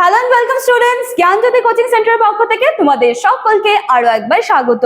Hello and welcome students Gyanjyoti coaching সেন্টারের পক্ষ থেকে তোমাদের সকলকে আরও একবার স্বাগত।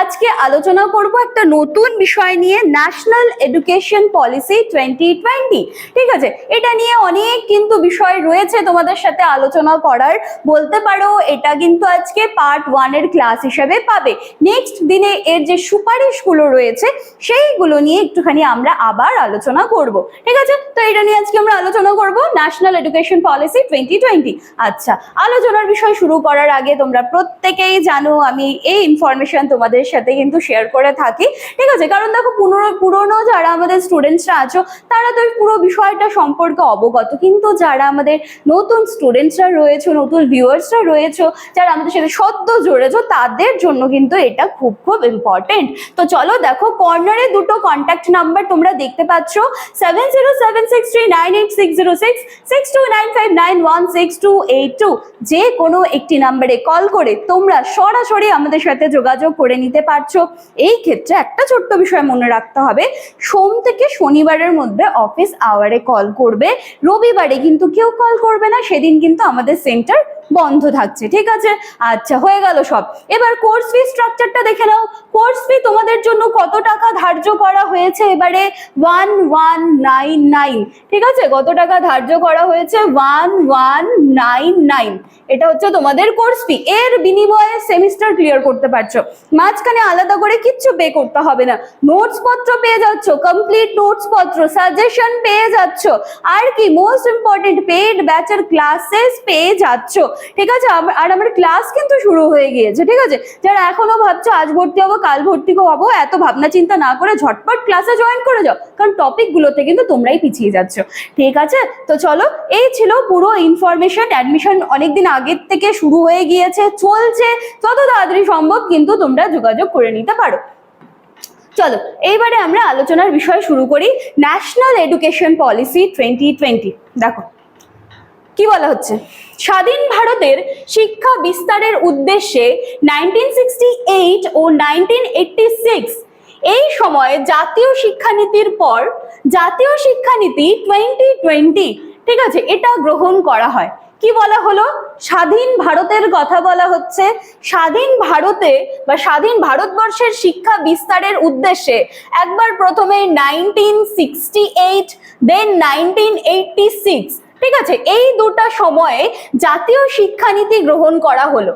আজকে আলোচনা করব একটা নতুন বিষয় নিয়ে national education policy twenty twenty ঠিক আছে? এটা নিয়ে অনেক কিন্তু বিষয় রয়েছে তোমাদের সাথে আলোচনা করার। বলতে পারো, এটা কিন্তু আজকে পার্ট ওয়ানের ক্লাস হিসেবে পাবে। নেক্সট দিনে এর যে সুপারিশগুলো রয়েছে, সেইগুলো নিয়ে একটুখানি আমরা আবার আলোচনা করব। ঠিক আছে? তো এটা নিয়ে আজকে আমরা আলোচনা করব national education policy twenty twenty আচ্ছা আলোচনার বিষয় শুরু করার আগে তোমরা প্রত্যেকেই জানো, আমি এই ইনফরমেশন তোমাদের সাথে কিন্তু শেয়ার করে থাকি। ঠিক আছে, কারণ দেখো পুরনো পুরনো যারা আমাদের স্টুডেন্টসরা আছো, তারা তো পুরো বিষয়টা সম্পর্কে অবগত। কিন্তু যারা আমাদের নতুন স্টুডেন্টসরা রয়েছে, নতুন ভিউয়ার্সরা রয়েছে, যারা আমাদের সাথে সদ্য জুড়েছো, তাদের জন্য কিন্তু এটা খুব খুব ইম্পর্টেন্ট তো চলো দেখো কর্নারে দুটো কন্ট্যাক্ট নাম্বার তোমরা দেখতে পাচ্ছ। Seven zero seven six three nine eight six zero six six two nine five nine one six two eight two যে কোনো একটি নাম্বারে কল করে তোমরা সরাসরি আমাদের সাথে যোগাযোগ করে নিতে পারছ। এই ক্ষেত্রে একটা ছোট্ট বিষয় মনে রাখতে হবে, সোম থেকে শনিবারের মধ্যে অফিস আওয়ারে কল করবে। রবিবারে কিন্তু কেউ কল করবে না, সেদিন কিন্তু আমাদের সেন্টার বন্ধ থাকছে, ঠিক আছে? আচ্ছা হয়ে গেল সব। এবার কোর্স ফি স্ট্রাকচারটা দেখে নাও। কোর্স ফি তোমাদের জন্য কত টাকা ধার্য করা হয়েছে এবারে? ওয়ান ওয়ান নাইন নাইন ঠিক আছে? কত টাকা ধার্য করা হয়েছে? ওয়ান ওয়ান নাইন নাইন এটা হচ্ছে তোমাদের কোর্স ফি এর বিনিময়ে সেমিস্টার ক্লিয়ার করতে পারছ। মাঝখানে আলাদা করে কিচ্ছু পে করতে হবে না। নোটস পত্র পেয়ে যাচ্ছ। কমপ্লিট নোটস পত্র সাজেশন পেয়ে যাচ্ছ। আর কি মোস্ট ইম্পর্টেন্ট পেড ব্যাচের ক্লাসেস পেয়ে যাচ্ছ। ঠিক আছে? আর আমার ক্লাস কিন্তু শুরু হয়ে গিয়েছে। ঠিক আছে? যারা এখনও ভাবছ আজ ভর্তি হব, কাল ভর্তি হব, এত ভাবনা চিন্তা না করে ঝটপট ক্লাসে জয়েন করে যাও। কারণ টপিকগুলোতে কিন্তু তোমরাই পিছিয়ে যাচ্ছ। ঠিক আছে? তো চলো, এই ছিল পুরো ইনফরমেশন অ্যাডমিশন অনেকদিন আগের থেকে শুরু হয়ে গিয়েছে, চলছে, যত তাড়াতাড়ি সম্ভব কিন্তু তোমরা যোগাযোগ করে নিতে পারো। চলো, এইবারে আমরা আলোচনার বিষয় শুরু করি national education policy twenty twenty দেখো, কি বলা হচ্ছে? স্বাধীন ভারতের শিক্ষা বিস্তারের উদ্দেশ্যে নাইনটিন ও নাইনটিন এই সময়ে জাতীয় শিক্ষানীতির পর জাতীয় শিক্ষানীতি টোয়েন্টি টোয়েন্টি ঠিক আছে? এটা গ্রহণ করা হয়। কি বলা হলো? স্বাধীন ভারতের কথা বলা হচ্ছে। স্বাধীন ভারতে বা স্বাধীন ভারতবর্ষের শিক্ষা বিস্তারের উদ্দেশ্যে একবার প্রথমে nineteen sixty eight then nineteen eighty six ঠিক আছে? এই দুটা সময়ে জাতীয় শিক্ষানীতি গ্রহণ করা হলো।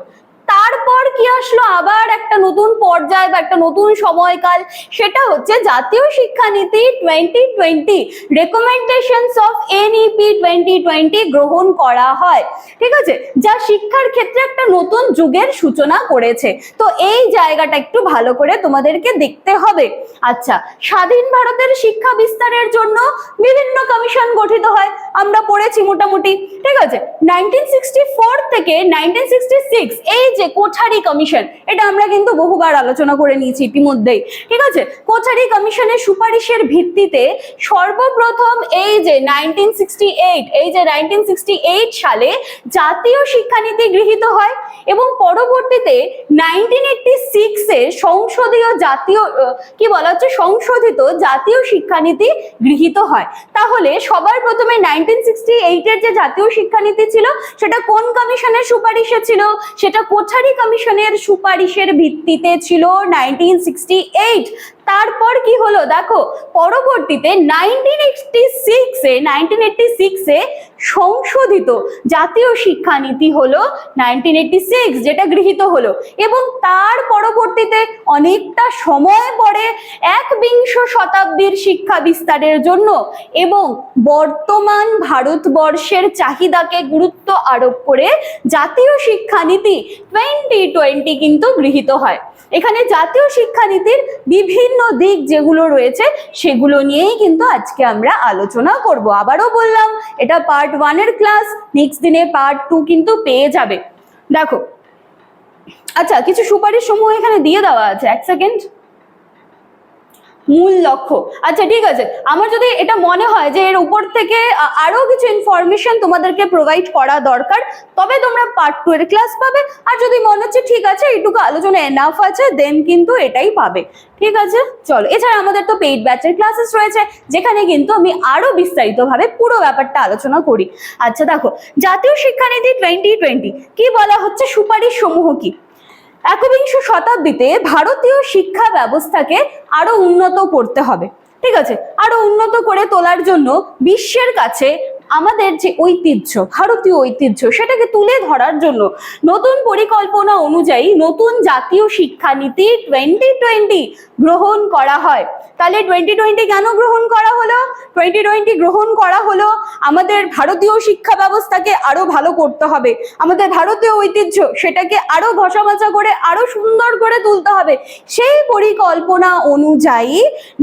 তারপর কি আসলো? আবার একটা নতুন পর্যায় বা একটা নতুন সময়কাল। সেটা হচ্ছে জাতীয় শিক্ষানীতি twenty twenty recommendations of NEP twenty twenty গ্রহণ করা হয়। ঠিক আছে? যা শিক্ষার ক্ষেত্রে একটা নতুন যুগের সূচনা করেছে। তো এই জায়গাটা একটু ভালো করে তোমাদেরকে দেখতে হবে। আচ্ছা স্বাধীন ভারতের শিক্ষা বিস্তারের জন্য বিভিন্ন কমিশন গঠিত হয়। আমরা পড়েছি মোটামুটি। ঠিক আছে? নাইনটিন থেকে নাইনটিন এই যে কোঠারি কমিশন, এটা আমরা কিন্তু বহুবার আলোচনা করে নিয়েছি ইতিমধ্যেই, ঠিক আছে? কোঠারি কমিশনের সুপারিশের ভিত্তিতে সর্বপ্রথম এই যে নাইনটিন এই যে নাইনটিন সালে জাতীয় শিক্ষানীতি গৃহীত হয় এবং পরবর্তীতে নাইনটিন এইটটি সিক্সে সংসদীয় জাতীয় কি বলা হচ্ছে? সংশোধিত জাতীয় শিক্ষানীতি গৃহীত হয়। তাহলে সবার প্রথমে নাইনটিন সিক্সটি এইটের যে জাতীয় শিক্ষানীতি ছিল, সেটা কোন কমিশনের সুপারিশে ছিল? সেটা কোঠারি কমিশনের সুপারিশের ভিত্তিতে ছিল নাইনটিন সিক্সটি এইট তারপর কি হলো? দেখো, পরবর্তীতে নাইনটিন সংশোধিত জাতীয় শিক্ষানীতি হলো নাইনটিন এইটটি সিক্স যেটা গৃহীত হলো। এবং তার পরবর্তীতে অনেকটা সময় পরে একবিংশ শতাব্দীর শিক্ষা বিস্তারের জন্য এবং বর্তমান ভারতবর্ষের চাহিদাকে গুরুত্ব আরোপ করে জাতীয় শিক্ষানীতি টোয়েন্টি টোয়েন্টি কিন্তু গৃহীত হয়। এখানে জাতীয় শিক্ষানীতির বিভিন্ন দিক যেগুলো রয়েছে, সেগুলো নিয়েই কিন্তু আজকে আমরা আলোচনা করব। আবারও বললাম, এটা পার্ট ওয়ানের ক্লাস নেক্সট দিনে পার্ট টু কিন্তু পেয়ে যাবে। দেখো আচ্ছা কিছু সুপারিশ সমূহ এখানে দিয়ে দেওয়া আছে। এক সেকেন্ড মূল লক্ষ্য। আচ্ছা ঠিক আছে। আমার যদি এটা মনে হয় যে এর উপর থেকে আরও কিছু ইনফরমেশন তোমাদেরকে প্রোভাইড করা দরকার, তবে তোমরা পার্ট টু এর ক্লাস পাবে। আর যদি মনে হচ্ছে ঠিক আছে, এইটুকু আলোচনা এনাফ আছে দেন কিন্তু এটাই পাবে। ঠিক আছে? চলো, এছাড়া আমাদের তো পেইড ব্যাচের ক্লাসেস রয়েছে, যেখানে কিন্তু আমি আরও বিস্তারিতভাবে পুরো ব্যাপারটা আলোচনা করি। আচ্ছা দেখো, জাতীয় শিক্ষানীতি টোয়েন্টি টোয়েন্টি কি বলা হচ্ছে, সুপারিশ সমূহ কি? একবিংশ শতাব্দীতে ভারতীয় শিক্ষা ব্যবস্থাকে আরও উন্নত করতে হবে। ঠিক আছে? আরও উন্নত করে তোলার জন্য বিশ্বের কাছে আমাদের যে ঐতিহ্য, ভারতীয় ঐতিহ্য সেটাকে তুলে ধরার জন্য নতুন পরিকল্পনা অনুযায়ী নতুন জাতীয় শিক্ষানীতি টোয়েন্টি টোয়েন্টি গ্রহণ করা হয়। তাহলে টোয়েন্টি টোয়েন্টি কেন গ্রহণ করা হলো? টোয়েন্টি টোয়েন্টি গ্রহণ করা হলো আমাদের ভারতীয় শিক্ষা ব্যবস্থাকে আরও ভালো করতে হবে। আমাদের ভারতীয় ঐতিহ্য সেটাকে আরও ঘষামাচা করে, আরও সুন্দর করে তুলতে হবে। সেই পরিকল্পনা অনুযায়ী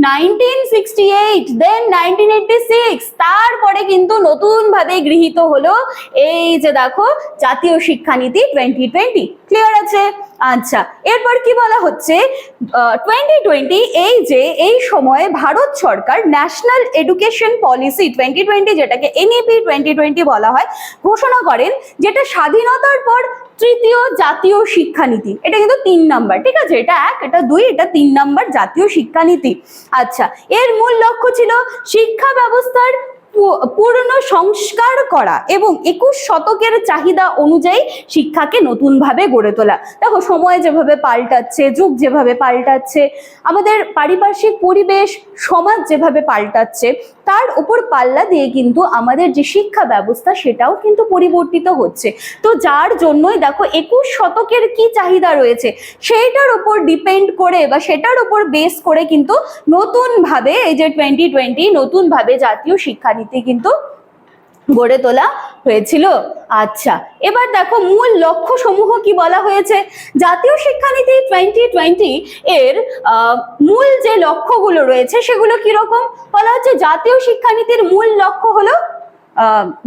nineteen sixty eight then nineteen eighty six তারপরে কিন্তু নতুন ভাবে গৃহীত হলো। এই যে দেখো, জাতীয় শিক্ষানীতি টোয়েন্টি টোয়েন্টি ক্লিয়ার আছে? আচ্ছা এরপর কি বলা হচ্ছে? টোয়েন্টি টোয়েন্টি এই যে, এই সময়ে ভারত সরকার national education policy twenty twenty যেটাকে এনইপি টোয়েন্টি টোয়েন্টি বলা হয়, ঘোষণা করেন, যেটা স্বাধীনতার পর তৃতীয় জাতীয় শিক্ষানীতি। এটা কিন্তু তিন নাম্বার, ঠিক আছে? এটা এক, এটা দুই, এটা তিন নাম্বার জাতীয় শিক্ষানীতি। আচ্ছা এর মূল লক্ষ্য ছিল শিক্ষা ব্যবস্থার পূর্ণ সংস্কার করা এবং একুশ শতকের চাহিদা অনুযায়ী শিক্ষাকে নতুনভাবে গড়ে তোলা। দেখো, সময় যেভাবে পাল্টাচ্ছে, যুগ যেভাবে পাল্টাচ্ছে, আমাদের পারিপার্শ্বিক পরিবেশ, সমাজ যেভাবে পাল্টাচ্ছে, তার উপর পাল্লা দিয়ে কিন্তু আমাদের যে শিক্ষা ব্যবস্থা, সেটাও কিন্তু পরিবর্তিত হচ্ছে। তো যার জন্যই দেখো, একুশ শতকের কি চাহিদা রয়েছে, সেইটার উপর ডিপেন্ড করে বা সেটার উপর বেস করে কিন্তু নতুনভাবে এই যে টোয়েন্টি টোয়েন্টি নতুনভাবে জাতীয় শিক্ষানীতি কিন্তু গড়ে তোলা হয়েছিল। আচ্ছা এবার দেখো মূল লক্ষ্য সমূহ কি বলা হয়েছে? জাতীয় শিক্ষানীতি টোয়েন্টি টোয়েন্টি এর মূল যে লক্ষ্যগুলো রয়েছে সেগুলো কীরকম বলা হচ্ছে জাতীয় শিক্ষানীতির মূল লক্ষ্য হলো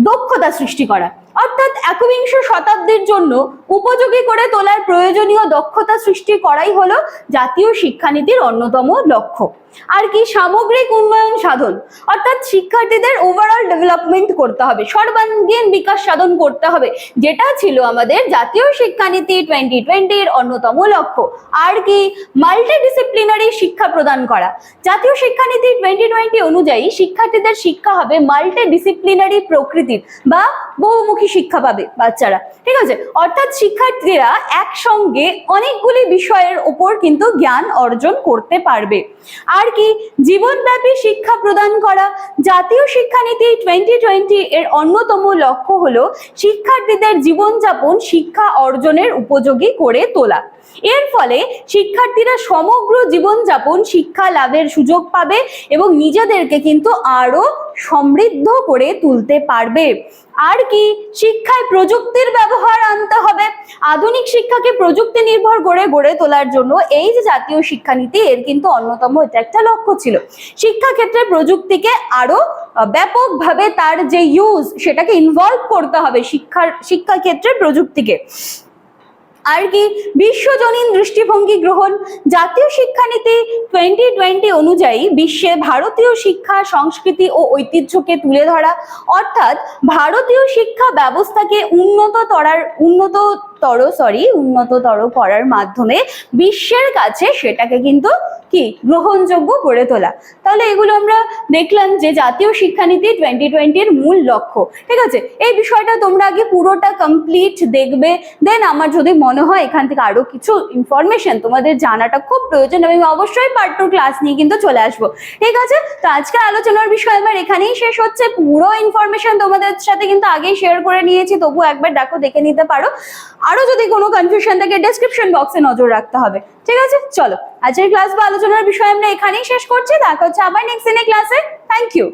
দক্ষতা সৃষ্টি করা। অর্থাৎ একবিংশ শতাব্দীর জন্য উপযোগী করে তোলার প্রয়োজনীয় দক্ষতা সৃষ্টি করাই হলো জাতীয় শিক্ষানীতির অন্যতম লক্ষ্য। আর কি সামগ্রিক উন্নয়ন সাধন। অর্থাৎ শিক্ষার্থীদের ওভারঅল ডেভেলপমেন্ট করতে হবে, সর্বাঙ্গীন বিকাশ সাধন করতে হবে, যেটা ছিল আমাদের জাতীয় শিক্ষানীতি টোয়েন্টি টোয়েন্টির অন্যতম লক্ষ্য। আর কি মাল্টি ডিসিপ্লিনারি শিক্ষা প্রদান করা। জাতীয় শিক্ষানীতি টোয়েন্টি টোয়েন্টি অনুযায়ী শিক্ষার্থীদের শিক্ষা হবে মাল্টি ডিসিপ্লিনারি প্রকৃতির বা বহুমুখী শিক্ষা পাবে বাচ্চারা। ঠিক আছে? অর্থাৎ শিক্ষার্থীরা একসঙ্গে অনেকগুলি বিষয়ের উপর কিন্তু জ্ঞান অর্জন করতে পারবে। আর কি? জীবনব্যাপী শিক্ষা প্রদান করা। জাতীয় শিক্ষানীতি টোয়েন্টি টোয়েন্টি এর অন্যতম লক্ষ্য হলো শিক্ষার্থীদের জীবনযাপন শিক্ষা অর্জনের উপযোগী করে তোলা। এর ফলে শিক্ষার্থীরা সমগ্র জীবনযাপন শিক্ষা লাভের সুযোগ পাবে এবং নিজেদেরকে কিন্তু আরও সমৃদ্ধ করে তুলতে পারবে। আর কি, শিক্ষায় প্রযুক্তির ব্যবহার আনতে হবে। আধুনিক শিক্ষাকে প্রযুক্তি নির্ভর করে গড়ে তোলার জন্য এই যে জাতীয় শিক্ষানীতি, এর কিন্তু অন্যতম এটা একটা লক্ষ্য ছিল। শিক্ষাক্ষেত্রে প্রযুক্তিকে আরও ব্যাপকভাবে তার যে ইউজ সেটাকে ইনভলভ করতে হবে শিক্ষার, শিক্ষাক্ষেত্রে প্রযুক্তিকে। আর কি বিশ্বজনীন দৃষ্টিভঙ্গি গ্রহণ। জাতীয় শিক্ষানীতি টোয়েন্টি টোয়েন্টি অনুযায়ী বিশ্বে ভারতীয় শিক্ষা, সংস্কৃতি ও ঐতিহ্যকে তুলে ধরা, অর্থাৎ ভারতীয় শিক্ষা ব্যবস্থাকে উন্নত তরার উন্নততর সরি উন্নততর করার মাধ্যমে বিশ্বের কাছে সেটাকে কিন্তু কি গ্রহণযোগ্য করে তোলা। তাহলে এগুলো আমরা দেখলাম যে জাতীয় শিক্ষানীতি টোয়েন্টি টোয়েন্টির মূল লক্ষ্য। ঠিক আছে? এই বিষয়টা তোমরা আগে পুরোটা কমপ্লিট দেখবে। দেন আমার যদি মনে হয় এখান থেকে আরও কিছু ইনফরমেশন তোমাদের জানাটা খুব প্রয়োজন আমি অবশ্যই পার্ট টু ক্লাস নিয়ে কিন্তু চলে আসব। ঠিক আছে? তো আজকের আলোচনার বিষয় আমার এখানেই শেষ হচ্ছে। পুরো ইনফরমেশন তোমাদের সাথে কিন্তু আগেই শেয়ার করে নিয়েছি। তবু একবার দেখো, দেখে নিতে পারো। আরও যদি কোনো কনফিউশন থাকে ডেসক্রিপশন বক্সে নজর রাখতে হবে। ঠিক আছে? চলো, আজকের ক্লাস বা আলোচনার বিষয় আমরা এখানেই শেষ করছি। দেখা হচ্ছে আবার নেক্সট দিনে ক্লাসে থ্যাংক ইউ